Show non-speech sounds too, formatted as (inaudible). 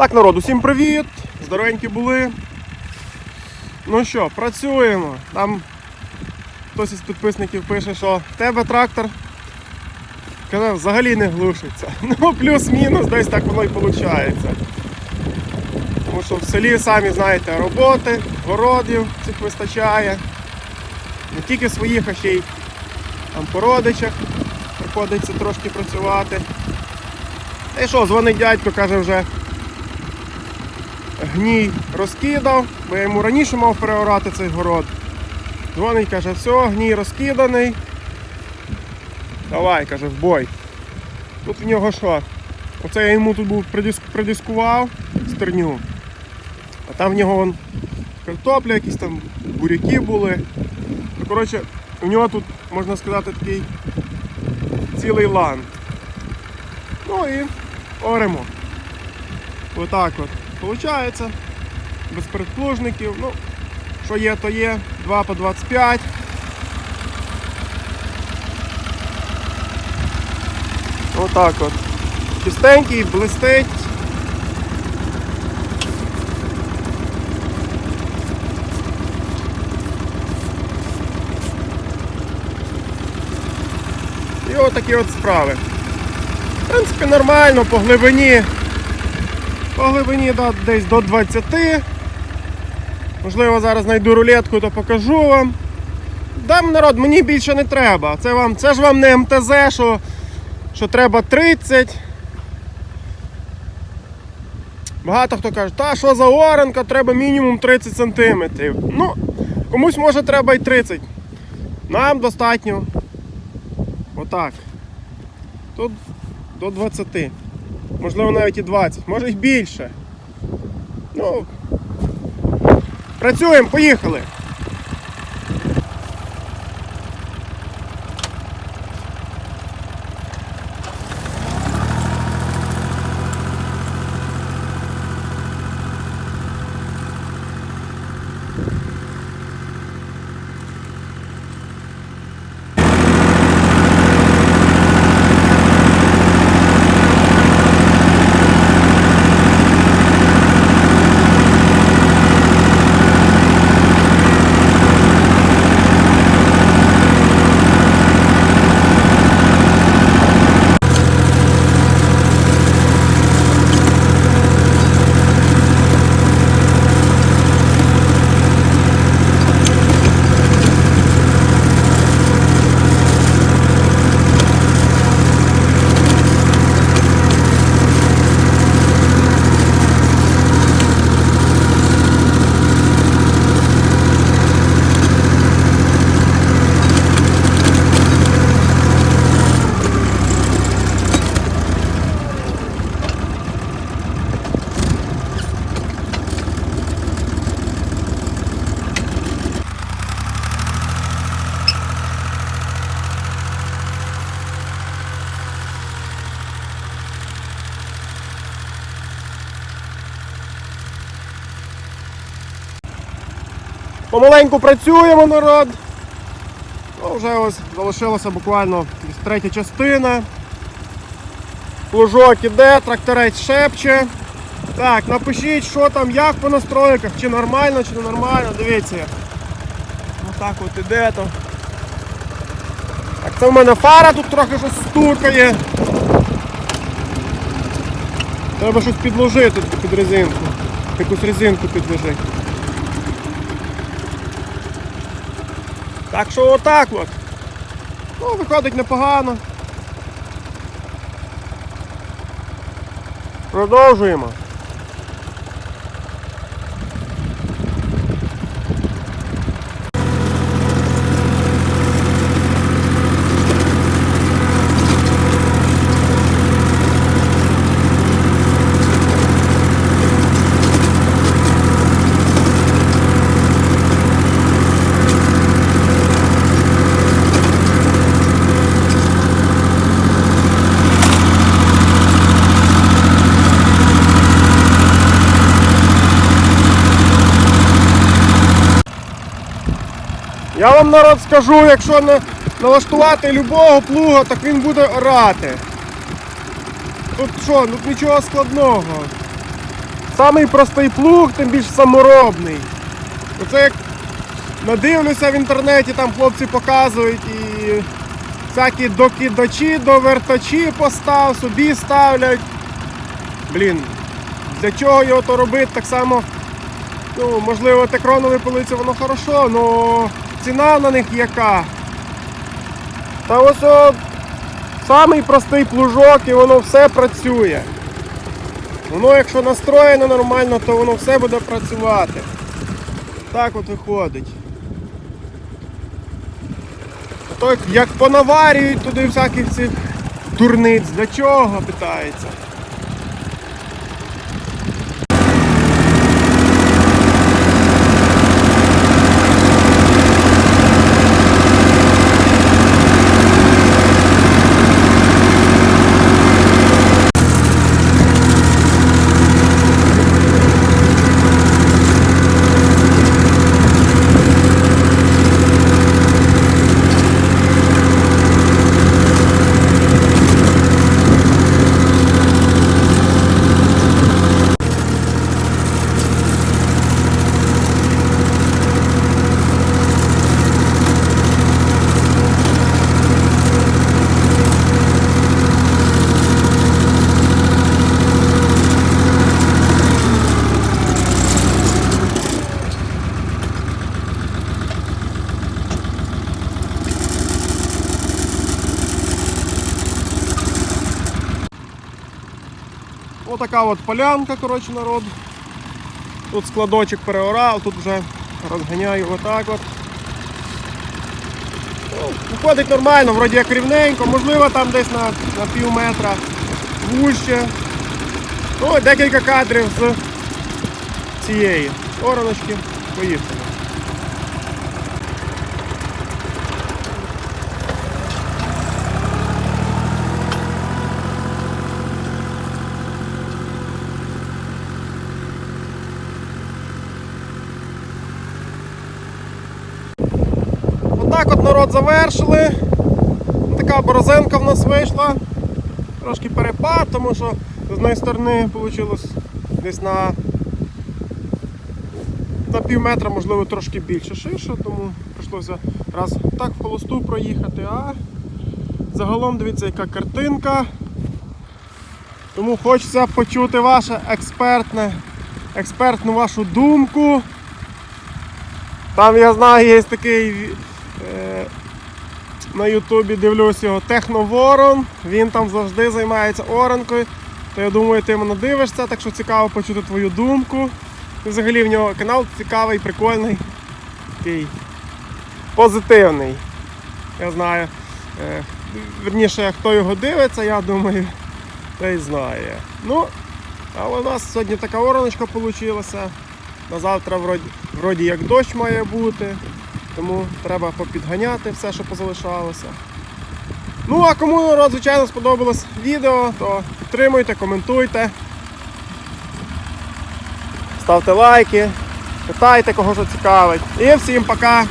Так, народ, усім привіт! Здоровенькі були. Ну що, працюємо. Там хтось із підписників пише, що в тебе трактор казав, взагалі не глушиться. (laughs) Ну, плюс-мінус, десь так воно і виходить. Тому що в селі, самі знаєте, роботи, городів цих вистачає. Не тільки своїх, а ще й там по родичах приходиться трошки працювати. Та й що, дзвонить дядько, каже вже гній розкидав, бо я йому раніше мав переорати цей город. Дзвонить, каже, все, гній розкиданий. Давай, каже, в бой. Тут в нього що? Оце я йому тут був придискував стерню. А там в нього вон картопля, якісь там буряки були. Ну, коротше, у нього тут, можна сказати, такий цілий лан. Ну і оремо. Отак от. Получається. Без передплужників. Ну, що є, то є. 2 по 25. Отак от. Чистенький, блистить. І отакі от справи. В принципі, нормально, по глибині. По глибині да, десь до 20. Можливо, зараз знайду рулетку, то покажу вам. Дам народ, мені більше не треба. Це, вам, це ж вам не МТЗ, що, що треба 30. Багато хто каже, та що за оренка, треба мінімум 30 см. Ну, комусь може треба і 30. Нам достатньо. Отак. Тут до 20. Можливо, навіть і 20, може і більше. Ну. Працюємо, поїхали. Помаленьку працюємо, народ. Ну, вже ось залишилася буквально третя частина. Плужок іде, тракторець шепче. Так, напишіть, що там, як по настройках, чи нормально, чи не нормально, дивіться. Отак от іде то. Так, це в мене фара тут трохи щось стукає. Треба щось підложити під резинку. Якусь резинку підложити. Так що отак от. Ну, виходить непогано. Продовжуємо. Я вам народ скажу, якщо не налаштувати любого плуга, так він буде орати. Тут що, тут нічого складного. самий простий плуг, тим більш саморобний. Оце як надивлюся в інтернеті, там хлопці показують і всякі докидачі, довертачі постав, собі ставлять. Блін, для чого його то робити? Так само, ну, можливо, текронові полиці воно хорошо, але ціна на них яка. Та ось о, самий простий плужок і воно все працює. Воно, якщо настроєно нормально, то воно все буде працювати. Так от виходить. То як понаварюють туди всяких цих дурниць, для чого питається? Отака от полянка, коротше, народ. Тут складочок переорав, тут вже розганяю отак от. Ну, Виходить нормально, вроді як рівненько, можливо там десь на, на пів метра вужче. Ну, декілька кадрів з цієї стороночки. Поїхали. Отак от народ завершили. Така борозенка в нас вийшла. Трошки перепад, тому що з однієї сторони вийшло десь на, на пів метра, можливо, трошки більше ширше, тому прийшлося раз так в холосту проїхати, а загалом дивіться, яка картинка. Тому хочеться почути ваше експертне, експертну вашу думку. Там я знаю, є такий на Ютубі дивлюсь його Техноворон. Він там завжди займається оранкою. То я думаю, ти мене дивишся, так що цікаво почути твою думку. Взагалі в нього канал цікавий, прикольний, такий позитивний. Я знаю. Е, верніше, хто його дивиться, я думаю, той знає. Ну, а у нас сьогодні така ораночка вийшла. На завтра вроді як дощ має бути, тому треба попідганяти все, що позалишалося. Ну а кому звичайно сподобалось відео, то підтримуйте, коментуйте, ставте лайки, питайте, кого що цікавить. І всім пока!